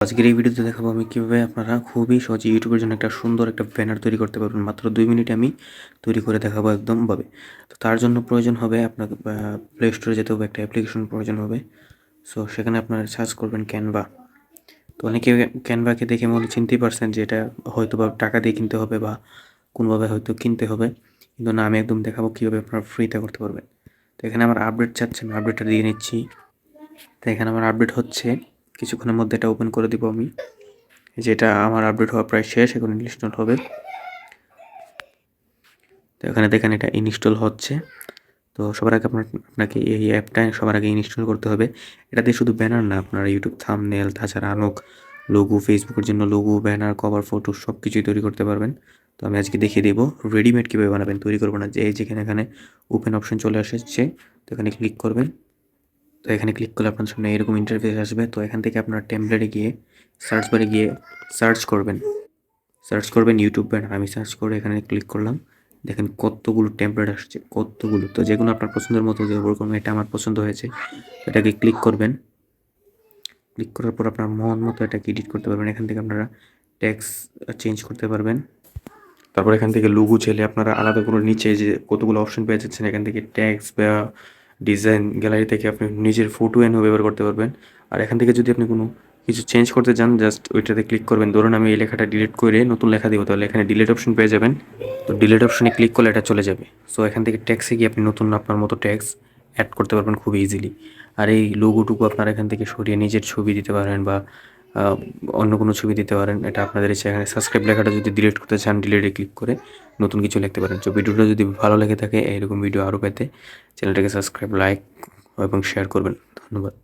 আজকের এই ভিডিওতে দেখাবো আমি কীভাবে আপনারা খুবই সহজে ইউটিউবের জন্য একটা সুন্দর একটা ব্যানার তৈরি করতে পারবেন। মাত্র দুই মিনিটে আমি তৈরি করে দেখাবো একদমভাবে তো তার জন্য প্রয়োজন হবে আপনাকে প্লে স্টোরে যেতে হবে, একটা অ্যাপ্লিকেশন প্রয়োজন হবে। সো সেখানে আপনারা সার্চ করবেন ক্যানভা তো অনেকে ক্যানভাকে দেখে মনে চিনতেই পারছেন যে এটা হয়তো বা টাকা দিয়ে কিনতে হবে বা কোনোভাবে হয়তো কিনতে হবে। কিন্তু না, আমি একদম দেখাবো কীভাবে আপনারা ফ্রিতে করতে পারবেন। তো এখানে আমার আপডেট চাচ্ছে আমি আপডেটটা দিয়ে নিচ্ছি। তো এখানে আমার আপডেট হচ্ছে কিছুক্ষণের মধ্যে এটা ওপেন করে দিব আমি। যেটা আমার আপডেট হওয়া প্রায় শেষ, এখন ইনস্টল হবে। তো এখানে দেখেন এটা ইনস্টল হচ্ছে। তো সবার আগে আপনার, আপনাকে এই অ্যাপটা সবার আগে ইনস্টল করতে হবে। এটা দিয়ে শুধু ব্যানার না, আপনার ইউটিউব থামনেল তাছাড়া আলোক লোগো ফেসবুকের জন্য লোগো ব্যানার কভার ফটো সব কিছুই তৈরি করতে পারবেন। তো আমি আজকে দেখিয়ে দেবো রেডিমেড কীভাবে বানাবেন, তৈরি করব না, যে যেখানে এখানে ওপেন অপশন চলে আসছে তো এখানে ক্লিক করবেন। তো এখানে ক্লিক করলে আপনার সামনে এরকম ইন্টারফেস আসবে। তো এখান থেকে আপনার টেমপ্লেটে গিয়ে সার্চ বারে গিয়ে সার্চ করবেন। সার্চ করবেন ইউটিউব ব্যানার আমি সার্চ করে এখানে ক্লিক করলাম। দেখেন কতগুলো টেমপ্লেট আসছে, কতগুলো। তো যেগুলো আপনার পছন্দের মতো যে ওরকম এটা আমার পছন্দ হয়েছে। এটাকে ক্লিক করবেন। ক্লিক করার পর আপনার মন মতো এটাকে এডিট করতে পারবেন। এখান থেকে আপনারা ট্যাক্স চেঞ্জ করতে পারবেন। তারপর এখান থেকে লুগু ছেলে আপনারা আলাদা করে নিচে যে কতগুলো অপশন পেয়ে যাচ্ছেন, এখান থেকে ট্যাক্স বা ডিজাইন গ্যালারি থেকে আপনি নিজের ফটো এনেও ব্যবহার করতে পারবেন। আর এখান থেকে যদি আপনি কোনো কিছু চেঞ্জ করতে চান জাস্ট ওইটাতে ক্লিক করবেন। ধরুন আমি এই লেখাটা ডিলিট করে নতুন লেখা দিব, তাহলে এখানে ডিলিট অপশন পেয়ে যাবেন। তো ডিলিট অপশনে ক্লিক করলে এটা চলে যাবে। সো এখান থেকে ট্যাক্সে গিয়ে আপনি নতুন আপনার মতো ট্যাক্স অ্যাড করতে পারবেন খুব ইজিলি আর এই লোগোটুকু আপনারা এখান থেকে সরিয়ে নিজের ছবি দিতে পারেন বা অন্য কোনো ছবি দিতে পারেন, এটা আপনাদের ইচ্ছা। এখানে সাবস্ক্রাইব লেখাটা যদি ডিলিট করতে চান ডিলিটে ক্লিক করে নতুন কিছু লিখতে পারেন। তো ভিডিওটা যদি ভালো লেগে থাকে এরকম ভিডিও আরও পেতে চ্যানেলটাকে সাবস্ক্রাইব লাইক এবং শেয়ার করবেন। ধন্যবাদ।